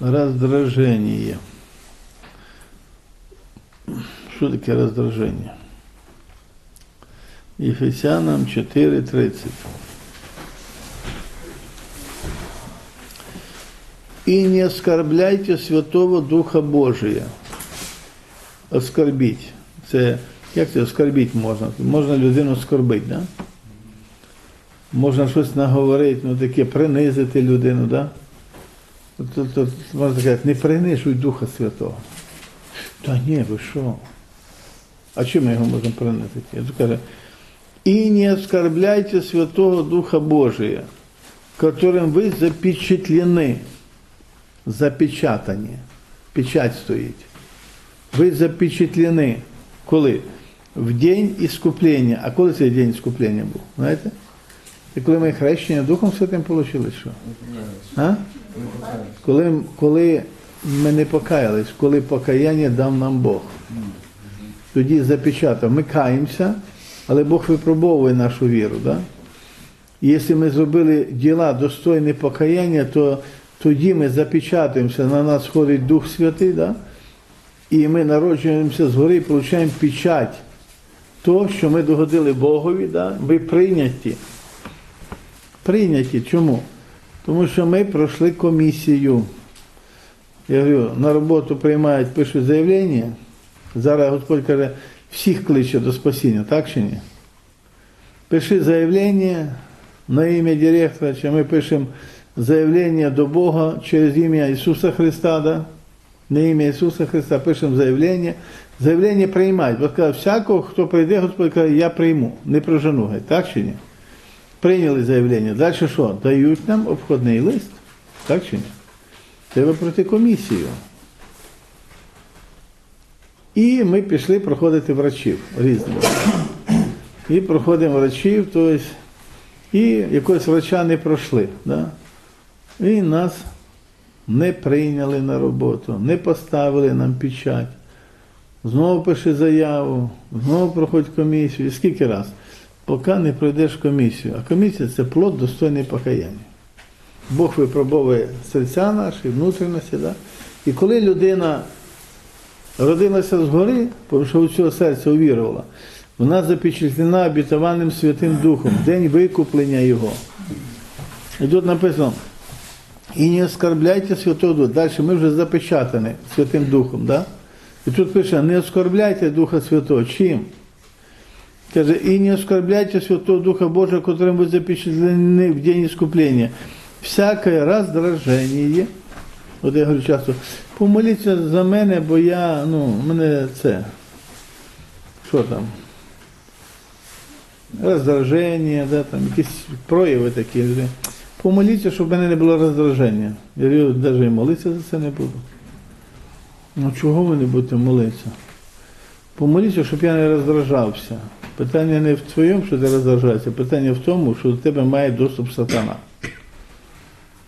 Раздражение. Що таке раздражение? Ефесянам 4.30. И не оскорбляйте Святого Духа Божия. Оскорбіть. Це як це оскорбіть можна? Можна людину оскорбити, да? Можна щось наговорити, ну таке принизити людину, да? Тут, тут, можна сказати, не принижуй Духа Святого. Та ні, ви що? А чим ми його можемо принизити? Я тут кажу, и не оскорбляйте Святого Духа Божия, которым вы запечатлены, запечатані, печать стоїть. Ви запечатлені. Коли? В день іскуплення. А коли цей день іскуплення був? Знаєте? І коли ми хрещення Духом Святим отримали, що? А? Коли, коли ми не покаялись, коли покаяння дав нам Бог. Тоді запечатав. Ми каємося, але Бог випробовує нашу віру. Да? І якщо ми зробили діла достойні покаяння, то тоді ми запечатуємося, на нас сходить Дух Святий, да? і ми народжуємося згори і получаємо печать того, що ми догодили Богові, да? ми прийняті. Прийняті. Чому? Тому що ми пройшли комісію. Я говорю, на роботу приймають, пишуть заявлення. Зараз Господь каже, всіх кличе до спасіння, так чи ні? Пиши заявлення на ім'я директора, чи ми пишемо заявлення до Бога через ім'я Ісуса Христа, да? на ім'я Ісуса Христа пишемо заявлення. Заявлення приймають. Бо каже, всякого, хто прийде, Господь каже, я прийму, не прожену. Так чи ні? Прийняли заявлення. Далі що? Дають нам обходний лист. Так чи ні? Треба пройти комісію. І ми пішли проходити врачів різних. І проходимо врачів, тобто, і якогось врача не пройшли. Да? І нас не прийняли на роботу, не поставили нам печать. Знову пиши заяву, знову проходь комісію. І скільки раз? Поки не пройдеш комісію. А комісія це плод достойний покаяння. Бог випробовує серця наші, внутрішності. Да? І коли людина родилася згори, тому що у цього серця увірувала, вона запечатлена обітованим Святим Духом, день викуплення Його. І тут написано, і не оскорбляйте Святого Духа. Далі ми вже запечатані Святим Духом. Да? І тут пише, не оскорбляйте Духа Святого. Чим? Каже, і не оскорбляйте Святого Духа Божого, котрим ви запечатлені в день іскуплення. Всяке раздраження. От я говорю часто, помоліться за мене, бо я, ну, мене це. Що там? Роздраження, да, там, якісь прояви такі. Помоліться, щоб в мене не було роздраження. Я говорю, навіть молитися за це не буду. Ну чого ви не будете молитися? Помоліться, щоб я не роздражався. Питання не в твоєму, що ти роздражаєшся, питання в тому, що до тебе має доступ сатана.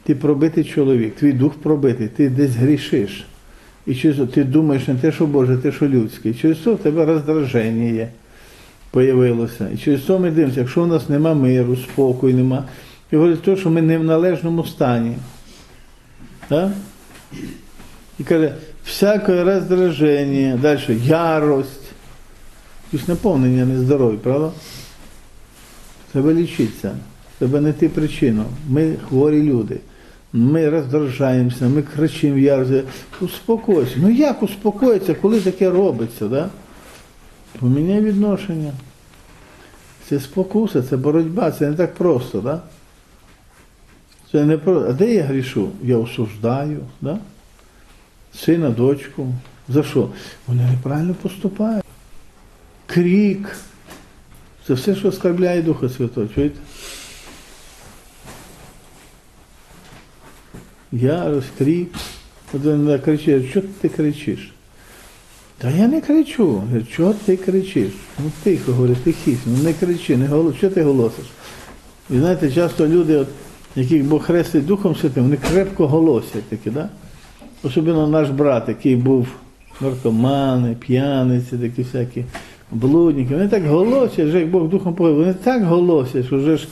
Ти пробитий чоловік, твій дух пробитий, ти десь грішиш. І через ти думаєш не те, що Боже, те, що людське. І через це в тебе роздраження появилося. І через це ми дивимося, якщо у нас нема миру, спокою, нема. І говорить те, що ми не в належному стані. Так? І каже, всяке роздраження, далі ярость. Тобто наповнення нездоров'я, правда? Треба лічитися. Треба знайти причину. Ми хворі люди. Ми роздражаємося, ми кричимо ярості. Успокойся. Ну як успокоїться, коли таке робиться? Да? Поміняй відношення. Це спокуса, це боротьба, це не так просто, да? Це не про... А де я грішу? Я осуждаю, да? сина, дочку. За що? Вони неправильно поступають. Крік. Це все, що оскорбляє Духа Святого. Чуєте? Ярость, крик. Один кричить, що ти кричиш? Та я не кричу. Чого ти кричиш? Ну тихо, говорю, тихіше, ну не кричи, не голос. Що ти голосиш? І знаєте, часто люди, от, яких Бог хрестить Духом Святим, вони крепко голосять такі, да? Особливо наш брат, який був наркомани, п'яниці, такі всякі блудники. Вони так голосять, вже як Бог Духом повів, вони так голосять, що вже ж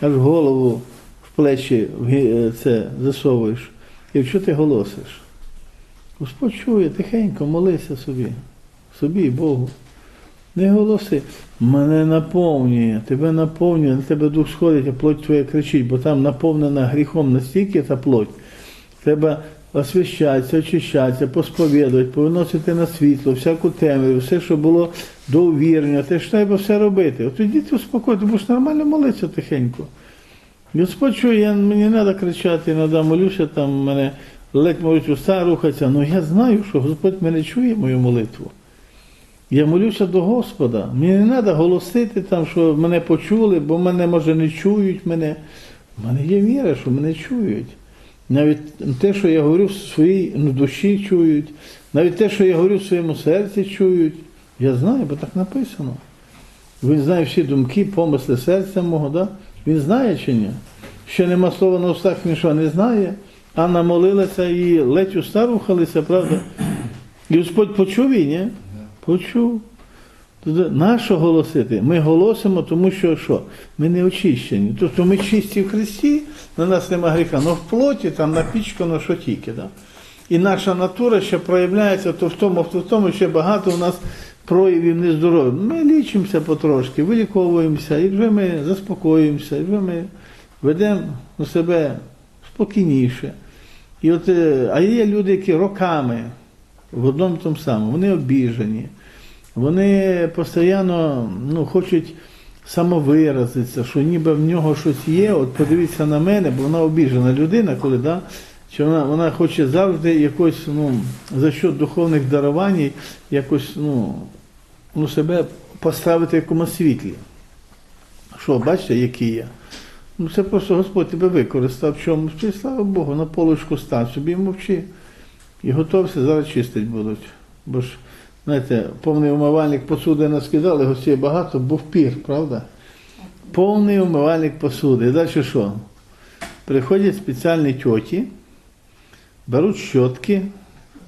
аж голову в плечі це засовуєш. якщо ти голосиш. Господь чує, тихенько, молися собі, собі, і Богу. Не голоси. Мене наповнює, тебе наповнює, на тебе дух сходить, а плоть твоя кричить, бо там наповнена гріхом настільки та плоть. Треба освящатися, очищатися, посповідувати, повиносити на світло, всяку темряву, все, що було до увірення, те ж треба все робити. От тоді ти успокойся, будеш нормально молитися тихенько. Господь чує, мені не треба кричати, іноді молюся, там мене ледь можуть уста рухатися, але я знаю, що Господь мене чує мою молитву. Я молюся до Господа. Мені не треба голосити, там, що мене почули, бо мене, може, не чують мене. У мене є віра, що мене чують. Навіть те, що я говорю в своїй ну, душі чують, навіть те, що я говорю в своєму серці чують. Я знаю, бо так написано. Він знає всі думки, помисли серця мого, да? Він знає чи ні? Ще нема слова на устах, він що не знає. Анна молилася і ледь уста рухалися, правда? І Господь почув її, ні? Почув. Тоді нащо голосити? Ми голосимо, тому що що? Ми не очищені. Тобто ми чисті в Христі, на нас нема гріха, але в плоті там напічкано, що тільки. Да? І наша натура ще проявляється то в тому, то в тому, ще багато у нас проявів нездоров'я. Ми лічимося потрошки, виліковуємося, і вже ми заспокоюємося, і вже ми ведемо ну, себе спокійніше. І от, е, а є люди, які роками в одному тому самому, вони обіжені, вони постійно ну, хочуть самовиразитися, що ніби в нього щось є, от подивіться на мене, бо вона обіжена людина, коли да, що вона, вона хоче завжди якось, ну, за що духовних дарувань, якось ну, ну, себе поставити в якомусь світлі. Що, бачите, який я? Ну це просто Господь тебе використав в чомусь. Слава Богу, на полочку став собі мовчи. І готовся, зараз чистить будуть. Бо ж, знаєте, повний умивальник посуди наскидали, гостей багато, був пір, правда? Повний умивальник посуди. І далі що? Приходять спеціальні тьоті, беруть щотки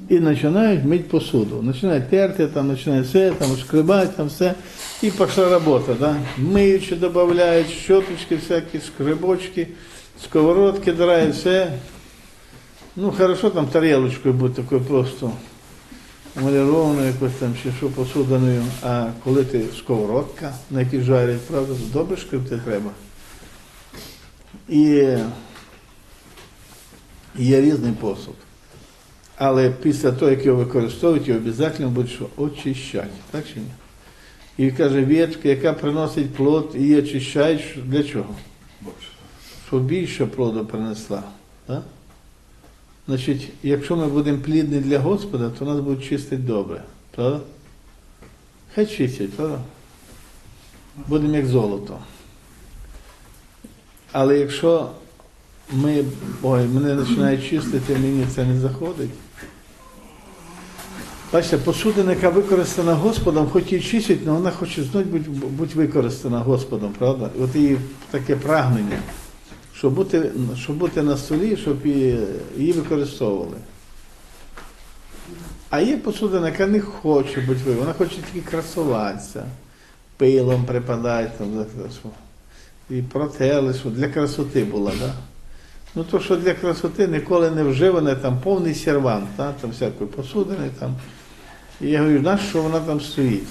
і починають мити посуду. Починають терти, там, починають все, там, шкребати, там все. І пішла робота. Да? Миючи, додають, щоточки, всякі скребочки, сковородки драють, все. Ну, хорошо там тарелочкою бути такою просто малярованою, якось там чи що посуданою. А коли ти сковородка, на якій жарять, правда, добре шкребти треба. І є різний посуд. Але після того, як його використовують, його обов'язково будуть що? очищати. Так чи ні? І каже, ветка, яка приносить плод, її очищають для чого? Щоб більше плоду принесла. Так? Значить, якщо ми будемо плідні для Господа, то нас будуть чистити добре. Правда? Хай чистять, правда? Будемо як золото. Але якщо ми, ой, мене починають чистити, мені це не заходить. Бачите, посудина, яка використана Господом, хоч і чистить, але вона хоче знов бути використана Господом, правда? От її таке прагнення, щоб бути, щоб бути на столі, щоб її, використовували. А є посудина, яка не хоче бути використана, вона хоче тільки красуватися, пилом припадати, там, і протерли, що для красоти була, да? Ну то, що для красоти ніколи не вживане, там повний сервант, да? там всякої посудини. Там. І я говорю, на що вона там стоїть?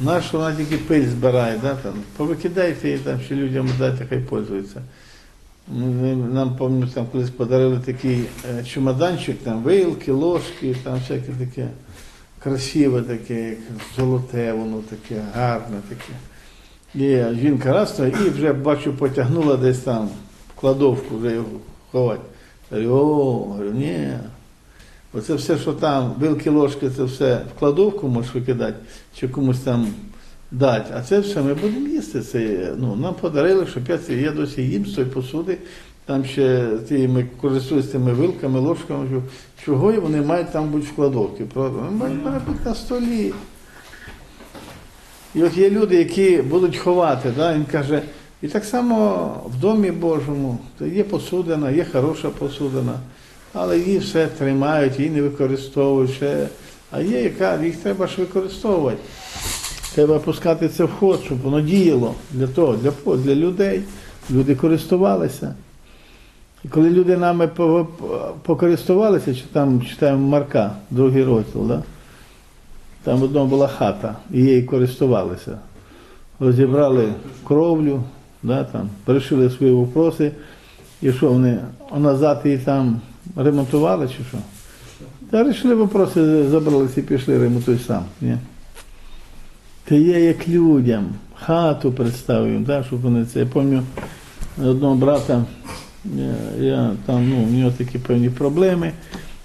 На що вона тільки пиль збирає, да? там, повикидайте її там, ще людям дайте, хай пользуються. Нам пам'ятаю, там колись подарили такий е, чемоданчик, там вилки, ложки, там всяке таке красиве таке, як золоте, воно таке, гарне таке. І жінка раз і вже бачу, потягнула десь там в кладовку вже його ховати. Говорю, о, говорю, ні. Оце все, що там, вилки, ложки, це все в кладовку можеш викидати, чи комусь там дати. А це все ми будемо їсти. Це, ну, нам подарили, щоб я це я досі їм з тої посуди. Там ще ті, ми користуються тими вилками, ложками, чого і вони мають там бути в кладовці. Вони мають бути на столі. І от є люди, які будуть ховати, да? він каже, і так само в домі Божому є посудина, є хороша посудина, але її все тримають, її не використовують. Ще. А є, яка їх треба ж використовувати. Треба пускати це в ход, щоб воно діяло для того, для, для людей. Люди користувалися. І коли люди нами по- по- покористувалися, чи там читаємо Марка, другий розділ, да? там одному була хата, і її користувалися. Розібрали кровлю, да, там, вирішили свої вопроси, і що вони назад її там ремонтували чи що? Та вирішили вопроси, забралися і пішли, ремонтуй сам. Ні? Та я як людям хату представив, да, щоб вони це. Я пам'ятаю одного брата, я, я там, ну, у нього такі певні проблеми.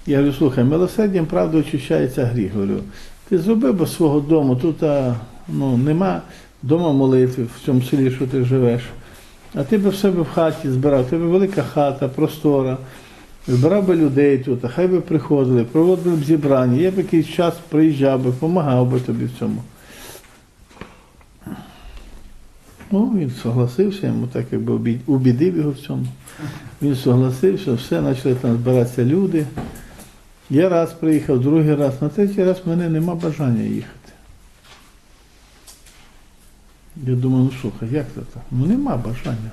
Я говорю, слухай, милосердям правда очищається гріх. Говорю, ти зробив би свого дому, тут а, ну, нема дома молитви в цьому селі, що ти живеш. А ти би в себе в хаті збирав, тебе велика хата, простора, збирав би людей тут, а хай би приходили, проводили б зібрання, я б якийсь час приїжджав би, допомагав би тобі в цьому. Ну, він согласився, йому так якби убідив його в цьому. Він согласився, все, почали там збиратися люди. Я раз приїхав, другий раз, на третій раз в мене нема бажання їхати. Я думаю, ну слухай, як це так? Ну нема бажання.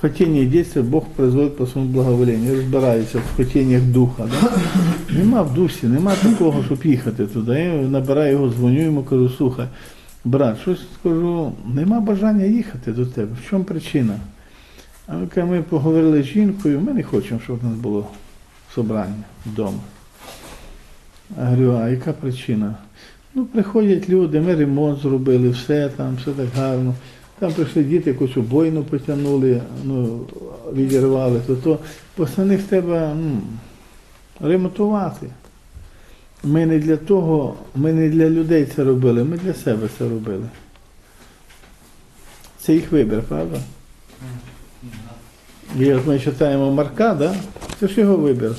Хотіння і дійсно Бог производить по своєму благоволенню, розбирається в хотіннях духа. Да? Нема в дусі, нема такого, щоб їхати туди. Я набираю його, дзвоню йому, кажу, слухай, брат, щось скажу, нема бажання їхати до тебе. В чому причина? А ми, ми поговорили з жінкою, ми не хочемо, щоб у нас було собрання вдома. А говорю, а яка причина? Ну, приходять люди, ми ремонт зробили, все там, все так гарно. Там прийшли діти, якусь обойну потягнули, ну, відірвали, то то основних треба ну, ремонтувати. Ми не для того, ми не для людей це робили, ми для себе це робили. Це їх вибір, правда? І от ми читаємо Марка, да? це ж його вибір.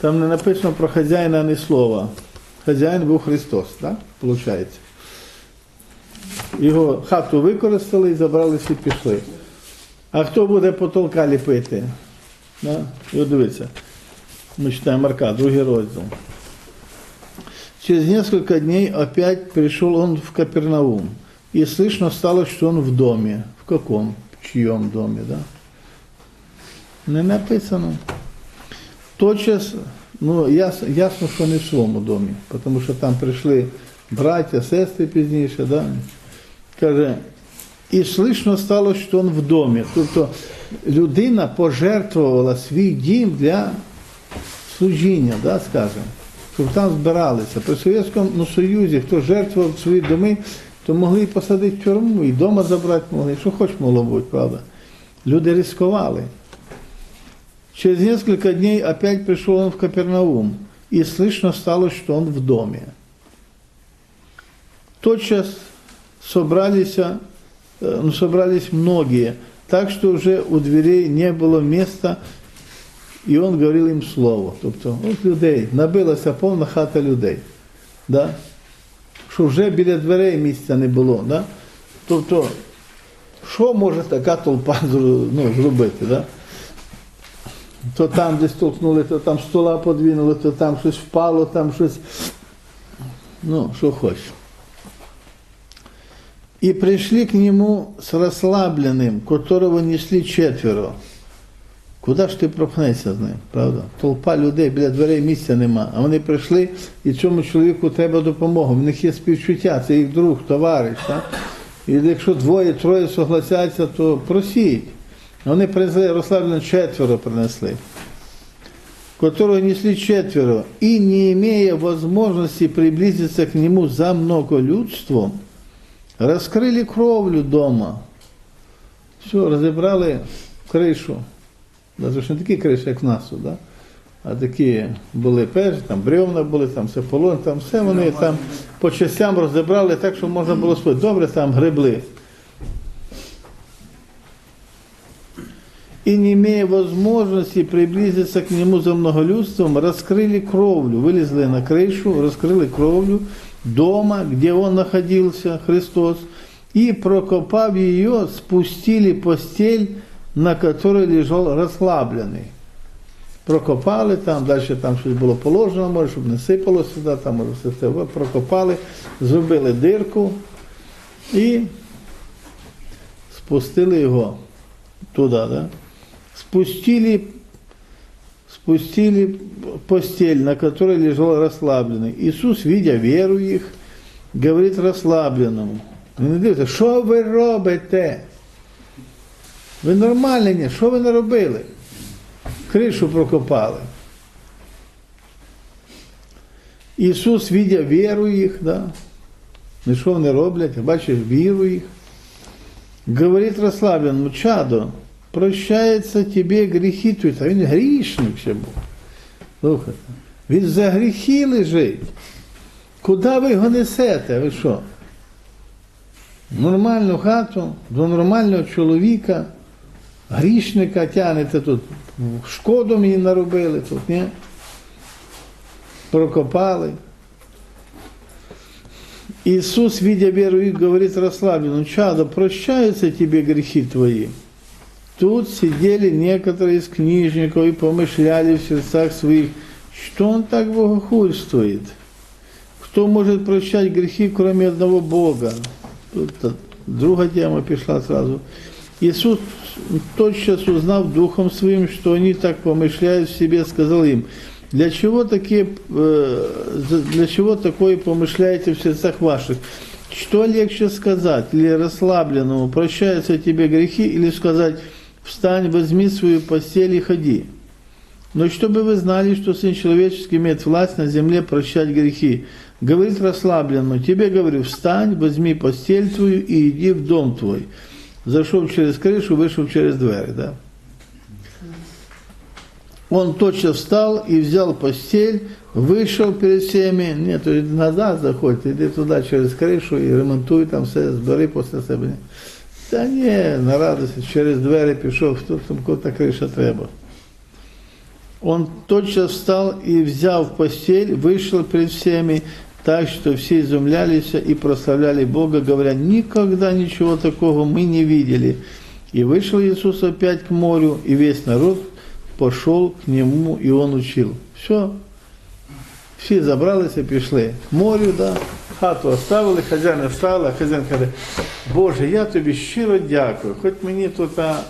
Там не написано про хазяїна ні слова. Хазяїн був Христос, так? Получається. Його хату використали і забралися і пішли. А хто буде потолка ліпити? Да? І от дивіться. Мы читаем Марка, другий розділ. Через несколько дней опять пришел он в Капернаум. И слышно стало, что он в доме. В каком? В чьем доме, да? Не написано. Тотчас, ну, яс, ясно, що не в своєму домі, тому що там прийшли браття, сестри пізніше, да? Каже, і слышно стало, що він в домі. Тобто людина пожертвувала свій дім для служіння, да, скажемо, щоб там збиралися. При Совєтському Союзі, хто жертвував свої доми, то могли і посадити в тюрму, і вдома забрати могли, що хоч могло бути, правда. Люди ризикували. Через несколько дней опять пришел он в Капернаум, и слышно стало, что он в доме. Тотчас собрались, э, ну, собрались многие, так что уже у дверей не было места, і він говорив їм слово. Тобто, от людей, набилася повна хата людей. Да? Що вже біля дверей місця не було. Да? Тобто, що може така толпа ну, зробити? Да? То там десь толкнули, то там стола подвинули, то там щось впало, там щось. Ну, що хочеш. И пришли к нему с расслабленным, которого несли четверо. Куди ж ти пропнешся з ним, правда? Толпа людей біля дверей місця нема. А вони прийшли, і цьому чоловіку треба допомога. В них є співчуття, це їх друг, товариш. Так? І якщо двоє, троє согласяться, то просіть. Вони принесли розслаблено четверо принесли, которого несли четверо, и не имея возможности приблизиться к нему за многолюдством, раскрыли кровлю дома. Все, розібрали кришу. Навіть ж не такі криші, як в нас, тут, да? а такі були перші, там бревна були, там все полон, там все вони там по частям розібрали так, щоб можна було спити. Добре там гребли. И не имея возможности приблизиться к нему за многолюдством, раскрыли кровлю, вылезли на крышу, раскрыли кровлю дома, где он находился, Христос, и, прокопав ее, спустили постель, на которой лежал розслаблений. Прокопали там, далі там щось було положено, може, щоб не сипало сюди, там може все це прокопали, зробили дирку і спустили його туди. Да? спустили, спустили постель, на которой лежал расслабленный. Иисус, видя веру их, говорит расслабленному. Він дивиться, що ви робите? Ви нормальні, ні? що ви не робили? Кришу прокопали. Ісус, видя віру їх, да? не що вони роблять, бачиш віру їх, говорить розслабленому, чадо, прощаються тобі гріхи твої. Та він грішник ще був. Слухайте, він за гріхи лежить. Куди ви його несете? Ви що? Нормальну хату, до нормального чоловіка, грішника тянете тут, шкоду мені наробили тут, ні? Прокопали. Иисус, видя веру их, говорит расслабленно, чадо, прощаются тебе грехи твои. Тут сидели некоторые из книжников и помышляли в сердцах своих, что он так богохульствует. Кто может прощать грехи, кроме одного Бога? Тут та- друга тема пришла сразу. Иисус тотчас узнав духом своим, что они так помышляют в себе, сказал им, для чего, такие, э, для чего такое помышляете в сердцах ваших? Что легче сказать, или расслабленному, прощаются тебе грехи, или сказать, встань, возьми свою постель и ходи. Но чтобы вы знали, что Сын Человеческий имеет власть на земле прощать грехи. Говорит расслабленному, тебе говорю, встань, возьми постель твою и иди в дом твой. Зашел через крышу, вышел через дверь. Да? Он тотчас встал и взял постель, вышел перед всеми. Нет, назад заходь, иди туда через кришу і ремонтуй там все, збери після себе. Та ні, на радості, через двері пішов, тут там кота криша треба. Он тотчас встал и, взяв постель, вышел перед всеми, так что все изумлялись и прославляли Бога, говоря, никогда ничего такого мы не видели. И вышел Иисус опять к морю, и весь народ пошел к нему, и он учил. Все. Всі забралися, пішли к морю, да? хату оставили, хазяїна встала, хазяїн каже, Боже, я тобі щиро дякую, хоч мені тут а,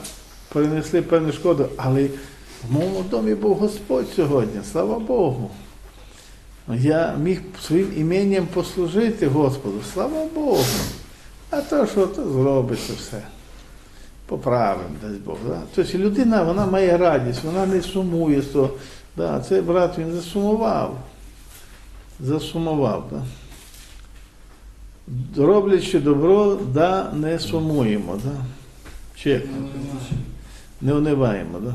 перенесли певну шкоду, але в моєму домі був Господь сьогодні, слава Богу. Я міг своїм іменням послужити Господу, слава Богу. А то, що то зробиться все. Поправимо, дасть Бог. Да? Тобто людина вона має радість, вона не сумує. того. Да, цей брат він засумував. Засумував. Да? Роблячи добро, да, не сумуємо. Да? Чи як? Не униваємо. Да?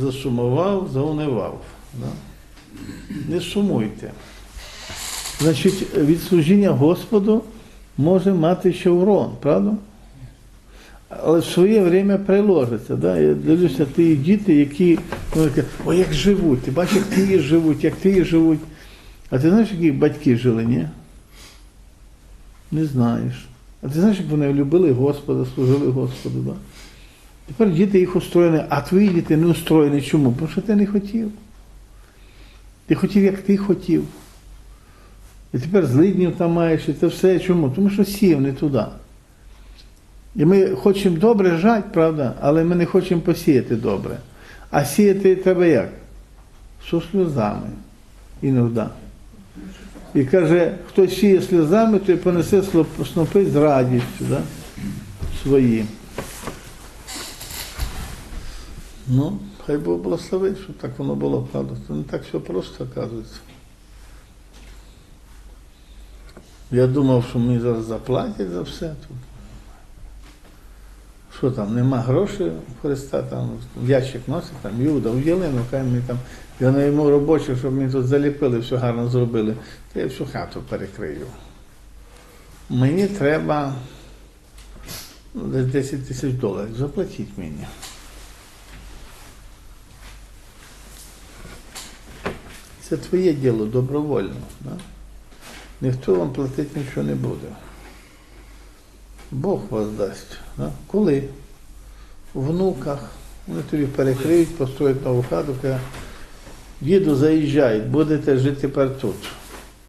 Засумував, заунивав. Да? Не сумуйте. Значить, від служіння Господу може мати ще урон, правда? Але в своє время приложиться. Да? Я дивлюся, ті діти, які кажуть, ой, як живуть, ти бачиш, як ті живуть, як ті живуть. А ти знаєш, які батьки жили, ні? Не знаєш. А ти знаєш, як вони любили Господа, служили Господу. Да? Тепер діти їх устроєні, а твої діти не устроєні. Чому? Тому що ти не хотів. Ти хотів, як ти хотів. І тепер злиднів там маєш, і це все чому? Тому що сів не туди. І ми хочемо добре жати, правда, але ми не хочемо посіяти добре. А сіяти треба як? Со сльозами іноді. І каже, хто сіє сльозами, той понесе снопи з радістю да? свої. Ну, хай Бог благословить, щоб так воно було, правда. Це не так все просто, оказується. Я думав, що мені зараз заплатять за все тут. Що там, нема грошей у Христа, там в ящик носить, там Юда, в Єлину, хай мені там, я на йому робочих, щоб мені тут заліпили, все гарно зробили, то я всю хату перекрию. Мені треба ну, десь 10 тисяч доларів, заплатіть мені. Це твоє діло добровольно. Да? Ніхто вам платити нічого не буде. Бог вас дасть. Да? Коли? В внуках. Вони тобі перекриють, построять нову хату, кажуть, діду, заїжджай, будете жити тепер тут.